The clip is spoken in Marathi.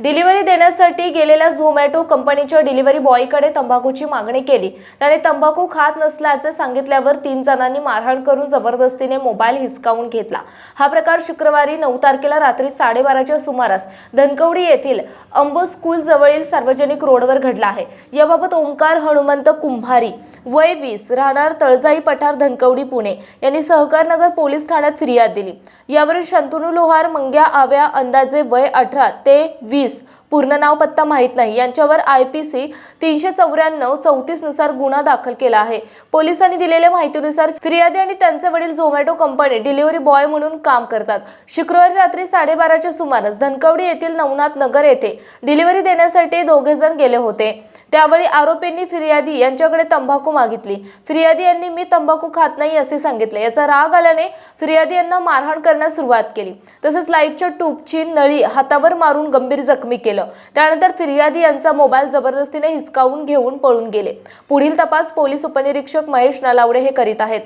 डिलिव्हरी देण्यासाठी गेलेल्या झोमॅटो कंपनीच्या डिलिव्हरी बॉयकडे तंबाखूची मागणी केली. त्याने तंबाखू खात नसल्याचे सांगितल्यावर तीन जणांनी मारहाण करून जबरदस्तीने मोबाईल हिसकावून घेतला. हा प्रकार शुक्रवारी नऊ तारखेला रात्री साडेबाराच्या सुमारास धनकवडी येथील अंबो स्कूल जवळील सार्वजनिक रोडवर घडला आहे. याबाबत ओंकार हनुमंत कुंभारी वय वीस राहणार तळजाई पठार धनकवडी पुणे यांनी सहकारनगर पोलीस ठाण्यात फिर्याद दिली. यावरील शंतनू लोहार मंग्या आव्या अंदाजे वय अठरा ते वीस पूर्ण नाव पत्ता माहीत नाही. यांच्यावर आय पी सी तीनशे चौऱ्याण्णव चौतीसनुसार गुन्हा दाखल केला आहे. पोलिसांनी दिलेल्या माहितीनुसार फिर्यादी आणि त्यांचे वडील झोमॅटो कंपनी डिलिव्हरी बॉय म्हणून काम करतात. शुक्रवारी रात्री साडेबाराच्या सुमारास धनकवडी येथील नवनाथ नगर येथे डिलिव्हरी देण्यासाठी दोघे जण गेले होते. त्यावेळी आरोपींनी फिर्यादी यांच्याकडे तंबाखू मागितली. फिर्यादी यांनी मी तंबाखू खात नाही असे सांगितले. याचा राग आल्याने फिर्यादी यांना मारहाण करण्यास सुरुवात केली. तसेच लाईटच्या ट्यूबची नळी हातावर मारून गंभीर जखमी केलं. त्यानंतर फिर्यादी यांचा मोबाईल जबरदस्तीने हिसकावून घेऊन पळून गेले. पुढील तपास पोलीस उपनिरीक्षक महेश नालावडे हे करीत आहेत.